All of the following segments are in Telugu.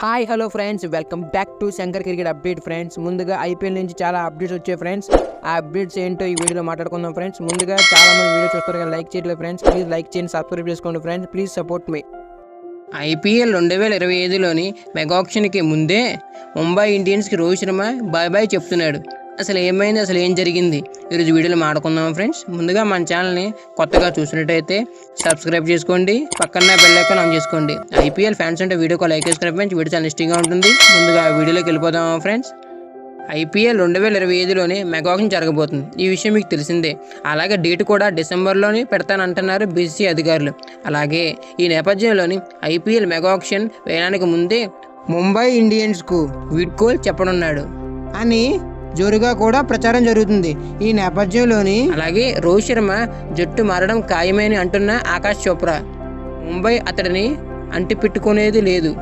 Hi hello friends welcome back to Shankar cricket update friends ముందుగా ఐపీఎల్ నుంచి చాలా అప్డేట్స్ వచ్చాయి ఫ్రెండ్స్ ఆ అప్డేట్స్ ఏంటో ఈ వీడియోలో మాట్లాడుకుందాం ఫ్రెండ్స్ ముందుగా చాలా మంది వీడియో చూస్తారు కదా లైక్ చేయట్లేదు ఫ్రెండ్స్ ప్లీజ్ లైక్ చేయండి సబ్స్క్రైబ్ చేసుకోండి friends please support me IPL రెండు వేల ఇరవై ఐదులోని మెగాక్షన్కి ముందే ముంబై ఇండియన్స్కి రోహిత్ శర్మ బాయ్ బాయ్ చెప్తున్నాడు. అసలు ఏమైంది? అసలు ఏం జరిగింది? ఈరోజు వీడియోలో మాడుకుందాం ఫ్రెండ్స్? ముందుగా మన ఛానల్ని కొత్తగా చూసినట్టయితే సబ్స్క్రైబ్ చేసుకోండి. పక్కన బెల్ ఐకాన్ ఆన్ చేసుకోండి. ఐపీఎల్ ఫ్యాన్స్ అంటే వీడియోకి లైక్ చేసుకునే ఫ్రెండ్స్ వీడియో చాలా ఇష్టంగా ఉంటుంది. ముందుగా వీడియోలోకి వెళ్ళిపోదాం ఫ్రెండ్స్? ఐపీఎల్ రెండు వేల ఇరవై ఐదులోనే మెగాక్షన్ జరగబోతుంది. ఈ విషయం మీకు తెలిసిందే. అలాగే డేట్ కూడా డిసెంబర్లోనే పెడతానంటున్నారు బీసీ అధికారులు. అలాగే ఈ నేపథ్యంలోని ఐపీఎల్ మెగాక్షన్ వేయడానికి ముందే ముంబై ఇండియన్స్కు వీడ్కోల్ చెప్పనున్నాడు. అని జోరుగా కూడా ప్రచారం జరుగుతుంది. ఈ నేపథ్యంలోని అలాగే రోహిత్ శర్మ జట్టు మారడం ఖాయమని అంటున్న ఆకాష్ చోప్రా. ముంబై అతడిని అంటిపెట్టుకునేది లేదు.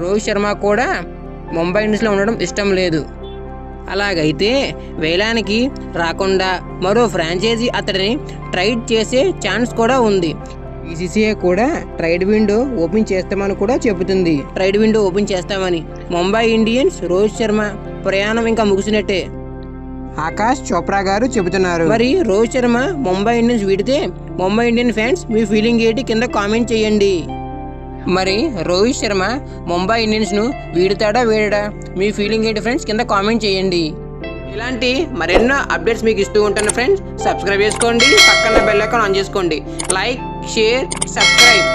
రోహిత్ శర్మ కూడా ముంబై ఇండియన్స్లో ఉండడం ఇష్టం లేదు. అలాగైతే వేలానికి రాకుండా మరో ఫ్రాంచైజీ అతడిని ట్రైడ్ చేసే ఛాన్స్ కూడా ఉంది. బీసీసీఐ కూడా ట్రైడ్ విండో ఓపెన్ చేస్తామని కూడా చెబుతుంది. ట్రైడ్ విండో ఓపెన్ చేస్తామని. ముంబై ఇండియన్స్ రోహిత్ శర్మ ప్రయాణం ఇంకా ముగిసినట్టే. ఆకాష్ చోప్రా గారు చెబుతున్నారు. మరి రోహిత్ శర్మ ముంబై ఇండియన్స్ వీడితే ముంబై ఇండియన్ ఫ్యాన్స్ మీ ఫీలింగ్ ఏంటి కింద కామెంట్ చేయండి. మరి రోహిత్ శర్మ ముంబై ఇండియన్స్ను వీడుతాడా వీడడా? మీ ఫీలింగ్ ఏంటి ఫ్రెండ్స్ కింద కామెంట్ చేయండి. ఇలాంటి మరెన్నో అప్డేట్స్ మీకు ఇస్తూ ఉంటాను ఫ్రెండ్స్. సబ్స్క్రైబ్ చేసుకోండి పక్కన బెల్ ఐకాన్ ఆన్ చేసుకోండి. Like share subscribe.